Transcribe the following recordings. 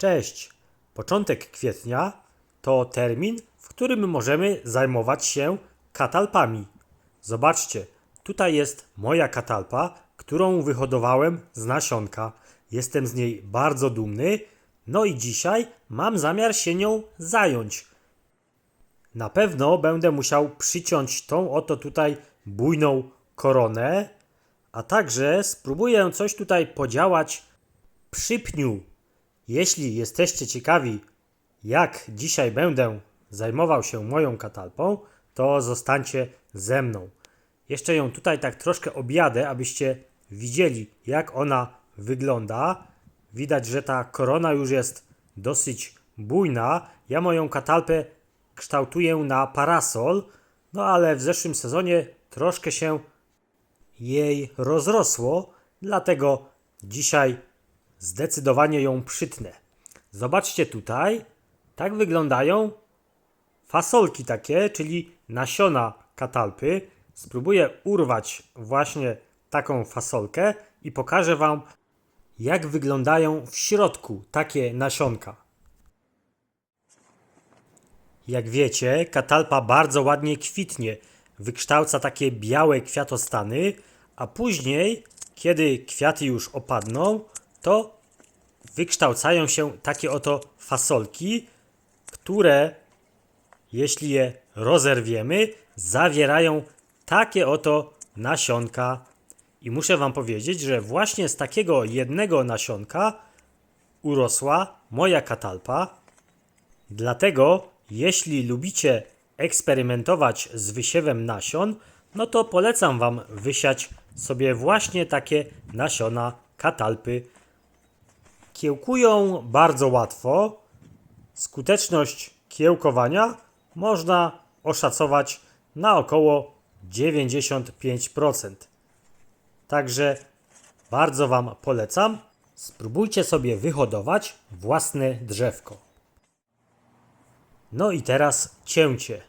Cześć! Początek kwietnia to termin, w którym możemy zajmować się katalpami. Zobaczcie, tutaj jest moja katalpa, którą wyhodowałem z nasionka. Jestem z niej bardzo dumny. No i dzisiaj mam zamiar się nią zająć. Na pewno będę musiał przyciąć tą oto tutaj bujną koronę, a także spróbuję coś tutaj podziałać przy pniu. Jeśli jesteście ciekawi, jak dzisiaj będę zajmował się moją katalpą, to zostańcie ze mną. Jeszcze ją tutaj tak troszkę objadę, abyście widzieli, jak ona wygląda. Widać, że ta korona już jest dosyć bujna. Ja moją katalpę kształtuję na parasol, no ale w zeszłym sezonie troszkę się jej rozrosło, dlatego dzisiaj zdecydowanie ją przytnę. Zobaczcie tutaj, tak wyglądają fasolki takie, czyli nasiona katalpy. Spróbuję urwać właśnie taką fasolkę i pokażę Wam, jak wyglądają w środku takie nasionka. Jak wiecie, katalpa bardzo ładnie kwitnie, wykształca takie białe kwiatostany, a później, kiedy kwiaty już opadną, to wykształcają się takie oto fasolki, które, jeśli je rozerwiemy, zawierają takie oto nasionka. I muszę Wam powiedzieć, że właśnie z takiego jednego nasionka urosła moja katalpa. Dlatego, jeśli lubicie eksperymentować z wysiewem nasion, no to polecam Wam wysiać sobie właśnie takie nasiona katalpy. Kiełkują bardzo łatwo. Skuteczność kiełkowania można oszacować na około 95%. Także bardzo Wam polecam. Spróbujcie sobie wyhodować własne drzewko. No i teraz cięcie.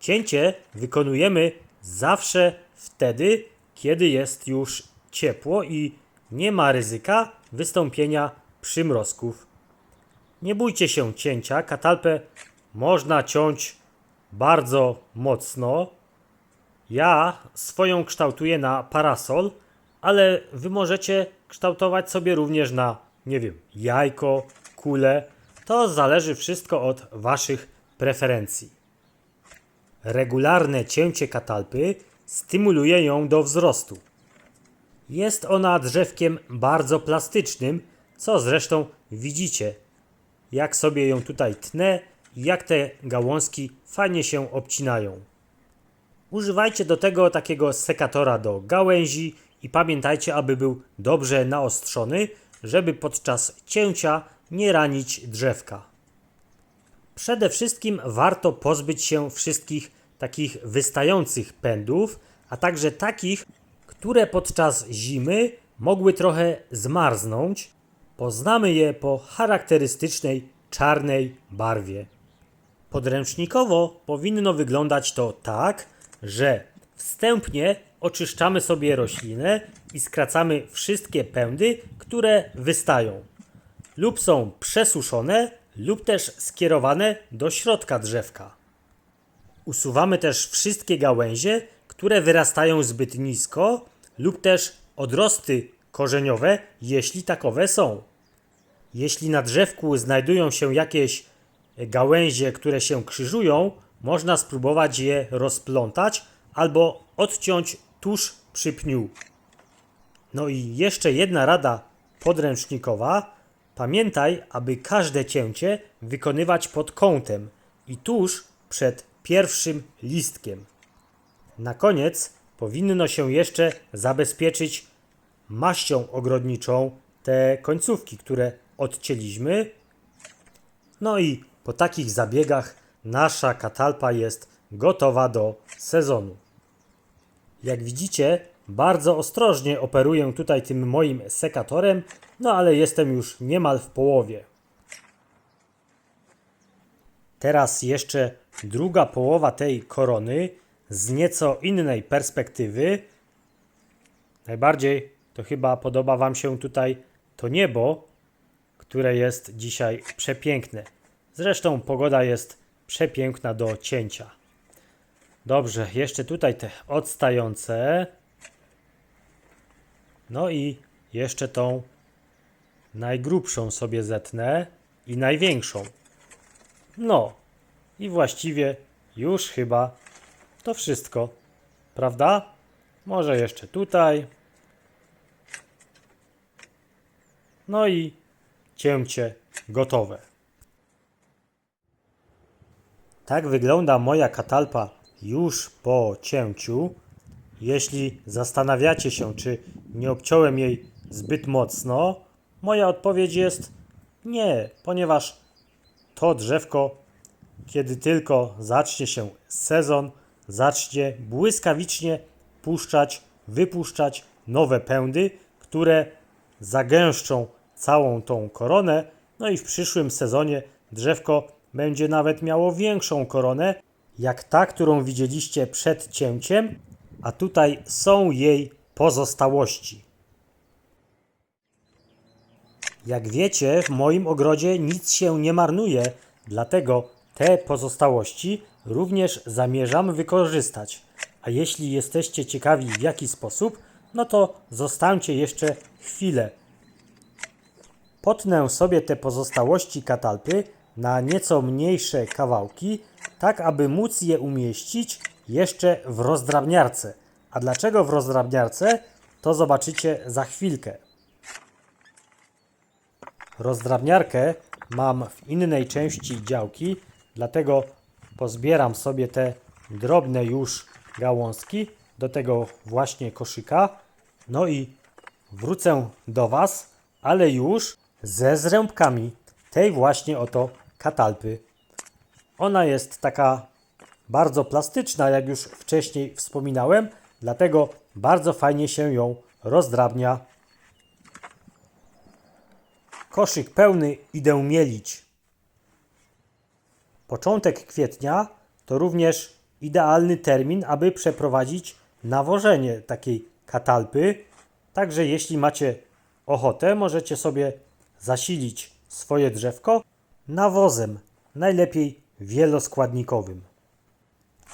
Cięcie wykonujemy zawsze wtedy, kiedy jest już ciepło i nie ma ryzyka wystąpienia przymrozków. Nie bójcie się cięcia, katalpę można ciąć bardzo mocno. Ja swoją kształtuję na parasol, ale wy możecie kształtować sobie również na, nie wiem, jajko, kulę. To zależy wszystko od waszych preferencji. Regularne cięcie katalpy stymuluje ją do wzrostu. Jest ona drzewkiem bardzo plastycznym, co zresztą widzicie, jak sobie ją tutaj tnę i jak te gałązki fajnie się obcinają. Używajcie do tego takiego sekatora do gałęzi i pamiętajcie, aby był dobrze naostrzony, żeby podczas cięcia nie ranić drzewka. Przede wszystkim warto pozbyć się wszystkich takich wystających pędów, a także takich, które podczas zimy mogły trochę zmarznąć. Poznamy je po charakterystycznej czarnej barwie. Podręcznikowo powinno wyglądać to tak, że wstępnie oczyszczamy sobie roślinę i skracamy wszystkie pędy, które wystają lub są przesuszone, lub też skierowane do środka drzewka. Usuwamy też wszystkie gałęzie, które wyrastają zbyt nisko, lub też odrosty korzeniowe, jeśli takowe są. Jeśli na drzewku znajdują się jakieś gałęzie, które się krzyżują, można spróbować je rozplątać albo odciąć tuż przy pniu. No i jeszcze jedna rada podręcznikowa. Pamiętaj, aby każde cięcie wykonywać pod kątem i tuż przed pierwszym listkiem. Na koniec powinno się jeszcze zabezpieczyć maścią ogrodniczą te końcówki, które odcięliśmy. No i po takich zabiegach nasza katalpa jest gotowa do sezonu. Jak widzicie, bardzo ostrożnie operuję tutaj tym moim sekatorem, no ale jestem już niemal w połowie. Teraz jeszcze druga połowa tej korony z nieco innej perspektywy. Najbardziej to chyba podoba Wam się tutaj to niebo, które jest dzisiaj przepiękne. Zresztą pogoda jest przepiękna do cięcia. Dobrze, jeszcze tutaj te odstające. No i jeszcze tą najgrubszą sobie zetnę i największą. No, i właściwie już chyba to wszystko, prawda? Może jeszcze tutaj. No i cięcie gotowe. Tak wygląda moja katalpa już po cięciu. Jeśli zastanawiacie się, czy nie obciąłem jej zbyt mocno, moja odpowiedź jest nie, ponieważ to drzewko, kiedy tylko zacznie się sezon, zacznie błyskawicznie puszczać, wypuszczać nowe pędy, które zagęszczą całą tą koronę. No i w przyszłym sezonie drzewko będzie nawet miało większą koronę, jak ta, którą widzieliście przed cięciem, a tutaj są jej pozostałości. Jak wiecie, w moim ogrodzie nic się nie marnuje, dlatego te pozostałości również zamierzam wykorzystać. A jeśli jesteście ciekawi w jaki sposób, no to zostańcie jeszcze chwilę. Potnę sobie te pozostałości katalpy na nieco mniejsze kawałki, tak aby móc je umieścić jeszcze w rozdrabniarce. A dlaczego w rozdrabniarce? To zobaczycie za chwilkę. Rozdrabniarkę mam w innej części działki, dlatego pozbieram sobie te drobne już gałązki do tego właśnie koszyka. No i wrócę do Was, ale już ze zrębkami tej właśnie oto katalpy. Ona jest taka bardzo plastyczna, jak już wcześniej wspominałem, dlatego bardzo fajnie się ją rozdrabnia. Koszyk pełny idę mielić. Początek kwietnia to również idealny termin, aby przeprowadzić nawożenie takiej katalpy. Także jeśli macie ochotę, możecie sobie zasilić swoje drzewko nawozem, najlepiej wieloskładnikowym.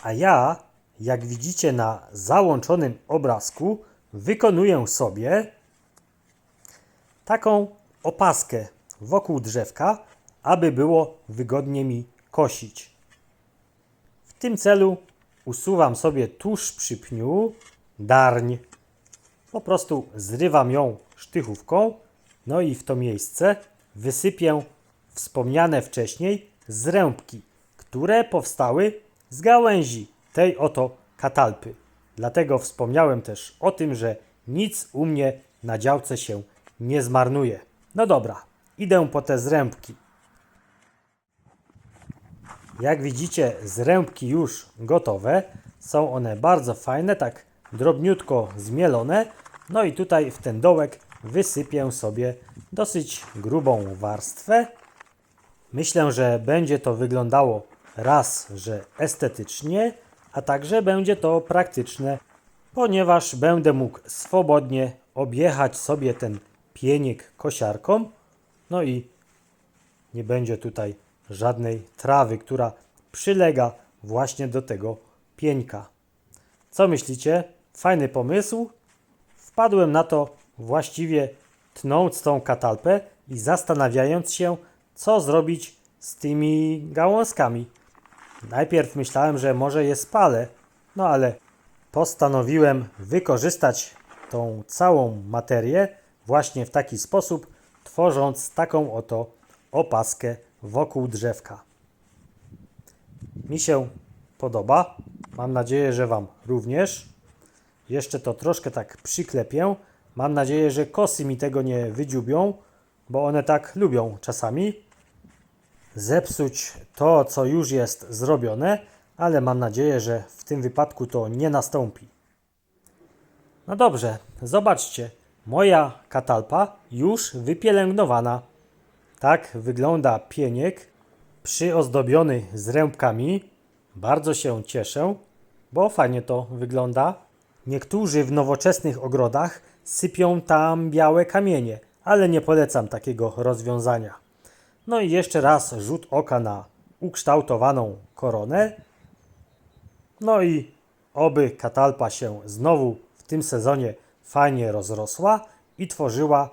A ja, jak widzicie na załączonym obrazku, wykonuję sobie taką opaskę wokół drzewka, aby było wygodnie mi kosić. W tym celu usuwam sobie tuż przy pniu darń. Po prostu zrywam ją sztychówką, no i w to miejsce wysypię wspomniane wcześniej zrębki, które powstały z gałęzi tej oto katalpy. Dlatego wspomniałem też o tym, że nic u mnie na działce się nie zmarnuje. No dobra, idę po te zrębki. Jak widzicie, zrębki już gotowe. Są one bardzo fajne, tak drobniutko zmielone. No i tutaj w ten dołek wysypię sobie dosyć grubą warstwę. Myślę, że będzie to wyglądało raz, że estetycznie, a także będzie to praktyczne, ponieważ będę mógł swobodnie objechać sobie ten pienik kosiarką. No i nie będzie tutaj żadnej trawy, która przylega właśnie do tego pieńka. Co myślicie? Fajny pomysł? Wpadłem na to właściwie tnąc tą katalpę i zastanawiając się, co zrobić z tymi gałązkami. Najpierw myślałem, że może je spalę, no ale postanowiłem wykorzystać tą całą materię właśnie w taki sposób, tworząc taką oto opaskę wokół drzewka. Mi się podoba. Mam nadzieję, że Wam również. Jeszcze to troszkę tak przyklepię. Mam nadzieję, że kosy mi tego nie wydziubią, bo one tak lubią czasami. Zepsuć to, co już jest zrobione, ale mam nadzieję, że w tym wypadku to nie nastąpi. No dobrze, zobaczcie. Moja katalpa już wypielęgnowana. Tak wygląda pieniek przyozdobiony zrębkami. Bardzo się cieszę, bo fajnie to wygląda. Niektórzy w nowoczesnych ogrodach sypią tam białe kamienie, ale nie polecam takiego rozwiązania. No i jeszcze raz rzut oka na ukształtowaną koronę. No i oby katalpa się znowu w tym sezonie fajnie rozrosła i tworzyła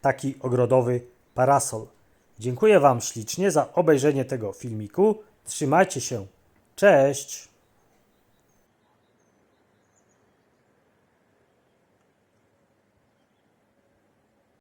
taki ogrodowy parasol. Dziękuję Wam ślicznie za obejrzenie tego filmiku. Trzymajcie się. Cześć!